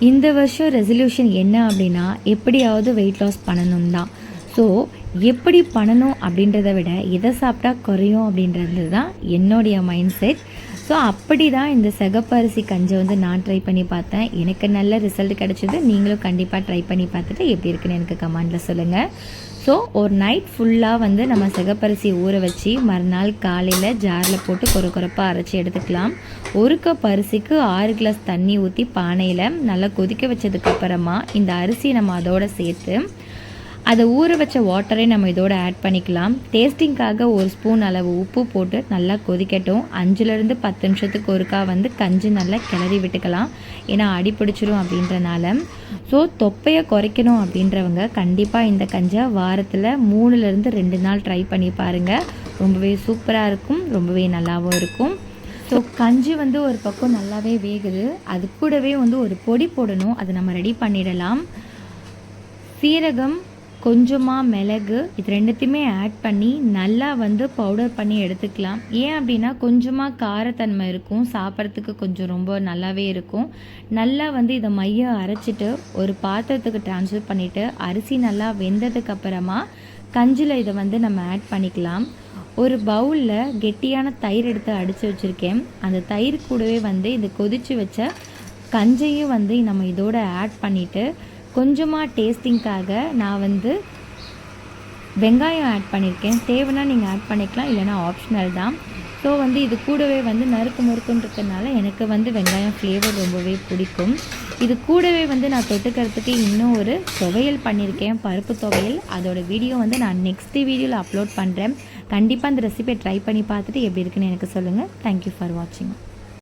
இந்த வருஷம் ரெசல்யூஷன் என்ன அப்படின்னா எப்படியாவது வெயிட் லாஸ் பண்ணணும் தான் ஸோ எப்படி பண்ணணும் அப்படின்றத விட எதை சாப்பிட்டா குறையும் அப்படின்றது தான் என்னுடைய மைண்ட் செட் ஸோ அப்படி தான் இந்த சிகப்பரிசி கஞ்சை வந்து நான் ட்ரை பண்ணி பார்த்தேன். எனக்கு நல்ல ரிசல்ட் கிடச்சிது. நீங்களும் கண்டிப்பாக ட்ரை பண்ணி பார்த்துட்டு எப்படி இருக்குன்னு எனக்கு கமெண்டில் சொல்லுங்கள் ஸோ ஒரு நைட் ஃபுல்லாக வந்து நம்ம சிகப்பரிசி ஊற வச்சு மறுநாள் காலையில் ஜாரில் போட்டு கொர கொரப்பாக அரைச்சி எடுத்துக்கலாம். ஒரு கப் அரிசிக்கு ஆறு கிளாஸ் தண்ணி ஊற்றி பானையில் நல்லா கொதிக்க வச்சதுக்கப்புறமா இந்த அரிசியை நம்ம அதோட சேர்த்து அதை ஊற வச்ச வாட்டரை நம்ம இதோட ஆட் பண்ணிக்கலாம். டேஸ்டிங்காக ஒரு ஸ்பூன் அளவு உப்பு போட்டு நல்லா கொதிக்கட்டும். அஞ்சுலேருந்து பத்து நிமிஷத்துக்கு ஒருக்கா வந்து கஞ்சி நல்லா கிளறி விட்டுக்கலாம். ஏன்னா அடி பிடிச்சிரும் அப்படின்றனால. ஸோ தொப்பையை குறைக்கணும் அப்படின்றவங்க கண்டிப்பாக இந்த கஞ்சை வாரத்தில் மூணுலேருந்து ரெண்டு நாள் ட்ரை பண்ணி பாருங்கள் ரொம்பவே சூப்பராக இருக்கும். ரொம்பவே நல்லாவும் இருக்கும். ஸோ கஞ்சி வந்து ஒரு பக்கம் நல்லாவே வேகுது. அது கூடவே வந்து ஒரு பொடி போடணும். அதை நம்ம ரெடி பண்ணிடலாம். சீரகம் கொஞ்சமாக மிளகு இது ரெண்டுத்தையுமே ஆட் பண்ணி நல்லா வந்து பவுடர் பண்ணி எடுத்துக்கலாம். ஏன் அப்படின்னா கொஞ்சமாக காரத்தன்மை இருக்கும். சாப்பிட்றதுக்கு கொஞ்சம் ரொம்ப நல்லாவே இருக்கும். நல்லா வந்து இதை மைய அரைச்சிட்டு ஒரு பாத்திரத்துக்கு ட்ரான்ஸ்ஃபர் பண்ணிவிட்டு அரிசி நல்லா வெந்ததுக்கு அப்புறமா கஞ்சில் இதை வந்து நம்ம ஆட் பண்ணிக்கலாம். ஒரு பவுலில் கெட்டியான தயிர் எடுத்து அடித்து வச்சுருக்கேன். அந்த தயிர் கூடவே வந்து இது கொதித்து வச்ச கஞ்சையும் வந்து நம்ம இதோட ஆட் பண்ணிவிட்டு கொஞ்சமாக டேஸ்டிங்க்காக நான் வந்து வெங்காயம் ஆட் பண்ணியிருக்கேன் தேவைன்னா நீங்கள் ஆட் பண்ணிக்கலாம் இல்லைனா ஆப்ஷனல் தான். ஸோ வந்து இது கூடவே வந்து நறுக்கு முறுக்குன்றதுனால எனக்கு வந்து வெங்காயம் ஃப்ளேவர் ரொம்பவே பிடிக்கும். இது கூடவே வந்து நான் தொட்டுக்கிறதுக்கு இன்னும் ஒரு துவையல் பண்ணியிருக்கேன் பருப்பு துவையல். அதோட வீடியோ வந்து நான் நெக்ஸ்ட் வீடியோவில் அப்லோட் பண்ணுறேன் கண்டிப்பாக அந்த ரெசிபியை ட்ரை பண்ணி பார்த்துட்டு எப்படி இருக்குன்னு எனக்கு சொல்லுங்கள் தேங்க்யூ ஃபார் வாட்சிங்